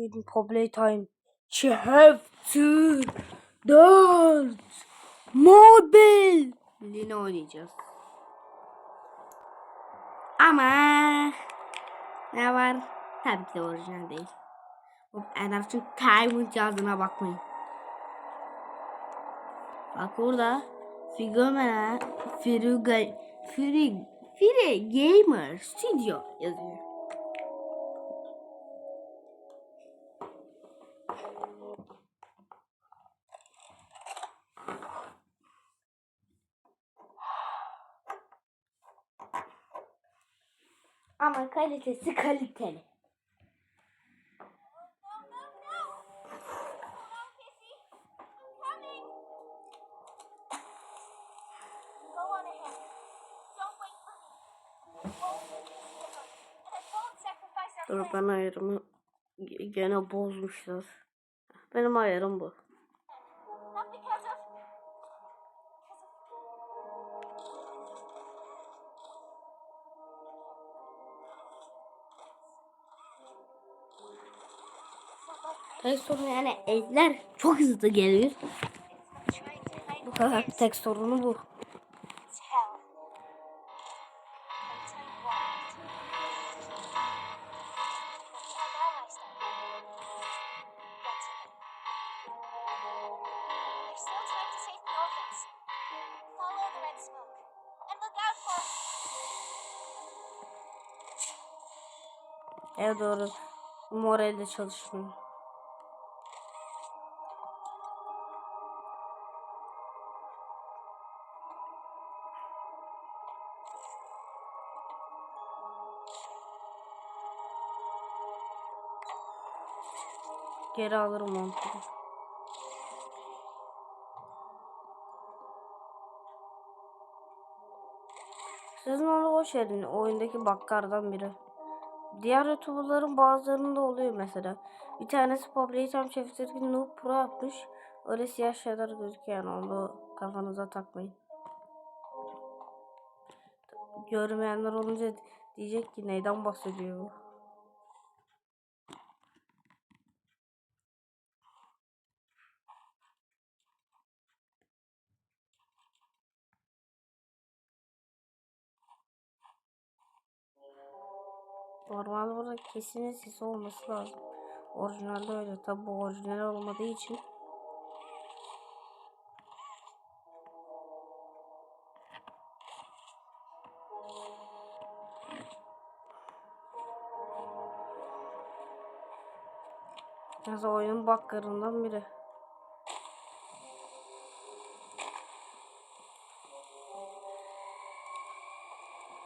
bugün Playtime Chapter 4 Mobile'ini oynayacağız. Ama ne var? Tabii ki de orijinal değil. Bu Adaption Diamond yazdığına bakmayın. Bak burada Figoma Firuga Firi Fire Gamer Studio yazıyor. Won't sacrifice our Dur ben ayarımı gene bozmuşlar. Benim ayarım bu. Tek sorun yani eller çok hızlı geliyor. Bu kadar tek sorunu bu. It's hell. I'll tell Geri alırım onu. Sizin onu boş verin. Oyundaki bakkardan biri. Diğer youtuberların bazılarında oluyor mesela. Bir tanesi Population Chapter'ın Noob Pro yapmış. Öyle siyah şeyler gözüküyor yani onu kafanıza takmayın. Görmeyenler olunca diyecek ki neyden bahsediyor bu? Normalde burada kesin sesi olması lazım. Orijinalde öyle. Tabi bu orijinal olmadığı için. Biraz oyunun baklarından biri.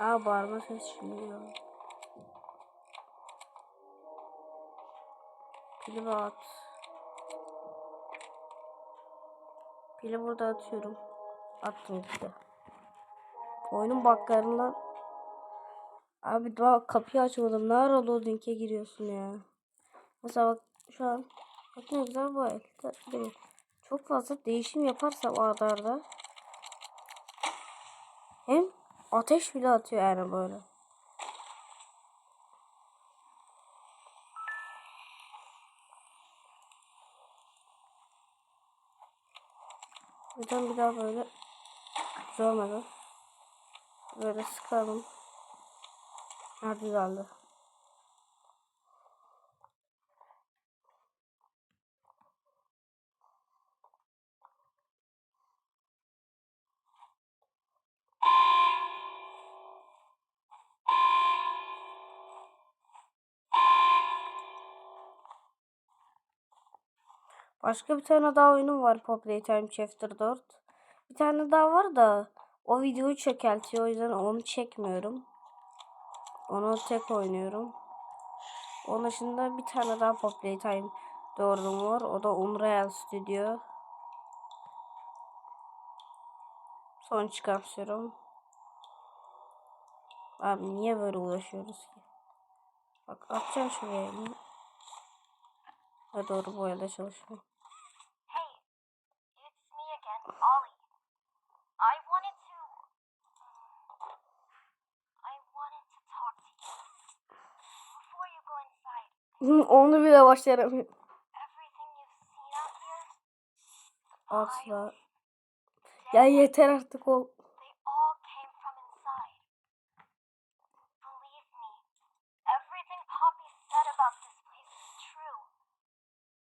Aa bağırma ses şimdi. Pili at. Pili burada atıyorum. Attım işte. Oyunun baklarından Abi daha kapıyı açmadım. Ne ara loading'e giriyorsun ya? Mesela bak şu an bak ne güzel bu el. Değil? Çok fazla değişim yaparsam arda arda hem ateş bile atıyor yani böyle. Buradan bir daha böyle zormadan böyle sıkalım. Ha düzeldi. Başka bir tane daha oyunum var Pop Playtime Chapter 4. Bir tane daha var da o videoyu çökeltiyor o yüzden onu çekmiyorum. Onu tek oynuyorum. Onun dışında bir tane daha Pop Playtime 4'üm var. O da Unreal Studio. Son çıkartıyorum. Abi niye böyle uğraşıyoruz ki? Bak atacağım şuraya. Ha doğru bu elde çalışmıyor. Hey, it's me again, Ollie. I wanted to...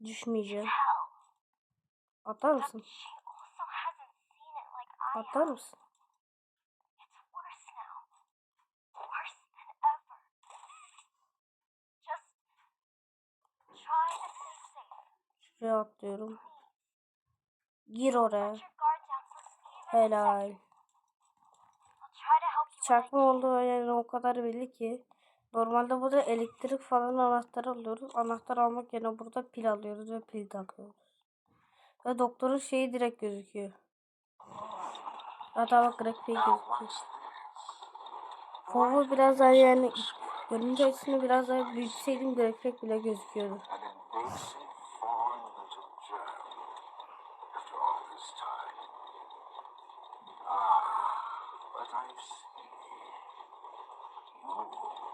Just try to stay safe. Şuraya atlıyorum. Gir oraya. Helal. Çakma olduğu yani o kadar belli ki. Normalde burada elektrik falan anahtar alıyoruz. Anahtar almak yerine burada pil alıyoruz ve pil takıyoruz. Ve doktorun şeyi direkt gözüküyor. Hatta bak grafiği gözüküyor. Fovu biraz daha yani görünce açısını biraz daha büyütseydim grafik bile gözüküyordu. Ah. You.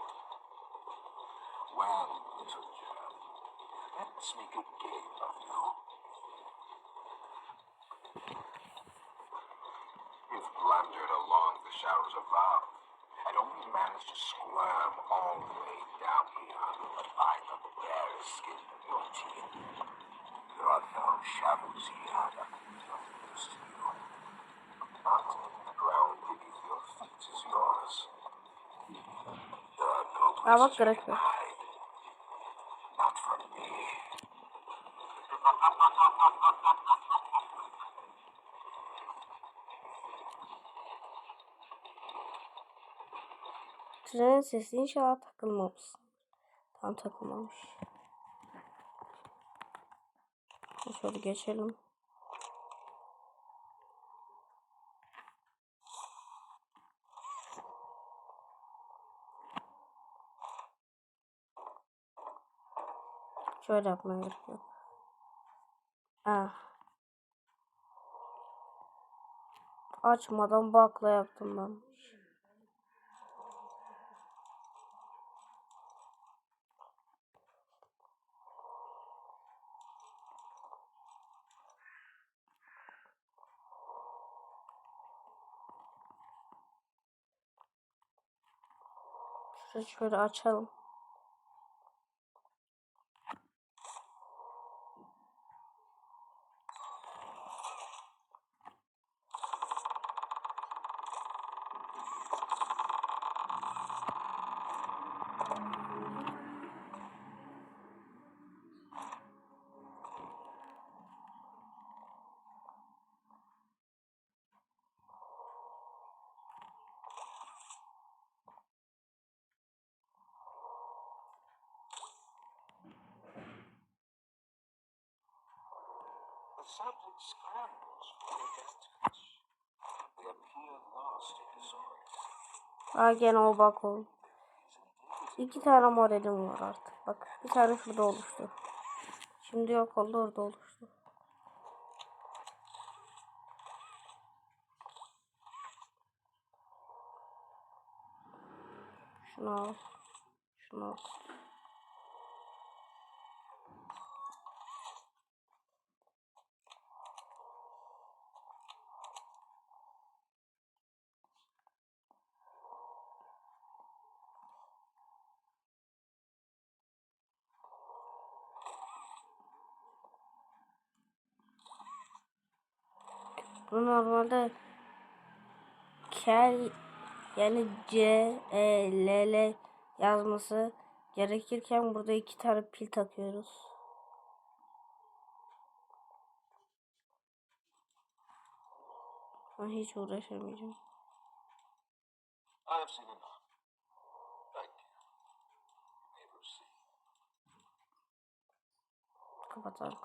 Well, little germ, let's make a game of you. You've blundered along the shadows above, and only managed to squirm all the way down here by the bare skin of your teeth. There are no shadows here that can notice you. Not even the ground beneath your feet is yours. There are no places you Trenin sesi inşallah takılmamış. Tam takılmamış. Şöyle geçelim. Şöyle yapmaya gerekiyor. Ah. Açmadan bakla yaptım ben. Şöyle açalım. Subject scrambles for advantage. They appear lost in disorder. Aa gene o bak o. İki tane modelim var artık. Bak bir tane şurada oluştu. Şimdi yok oldu orada oluştu. Şunu al. Şunu al. Bu normalde kel yani C E L L yazması gerekirken burada iki tane pil takıyoruz. Ben hiç uğraşamayacağım. I have seen enough. Proceed. Kapatalım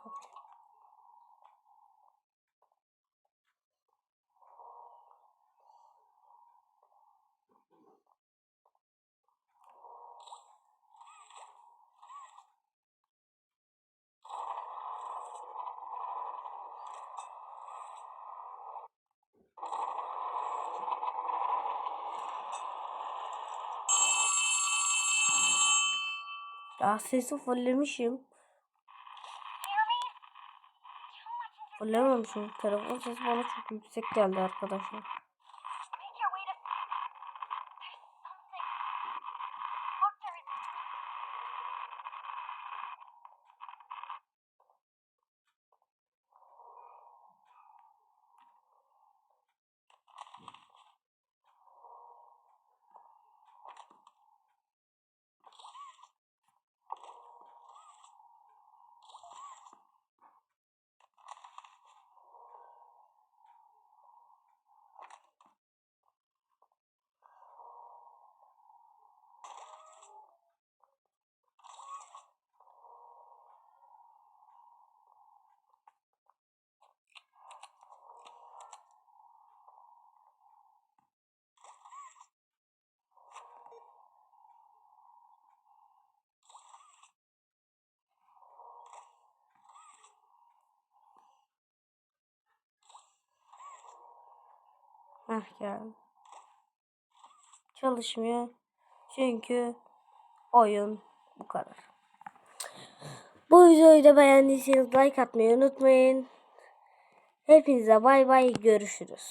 Ya sesi fullemişim. Fullememişim. Telefon sesi bana çok yüksek geldi arkadaşlar. Heh geldi. Çalışmıyor. Çünkü oyun bu kadar. Bu videoyu da beğendiyseniz like atmayı unutmayın. Hepinize bay bay görüşürüz.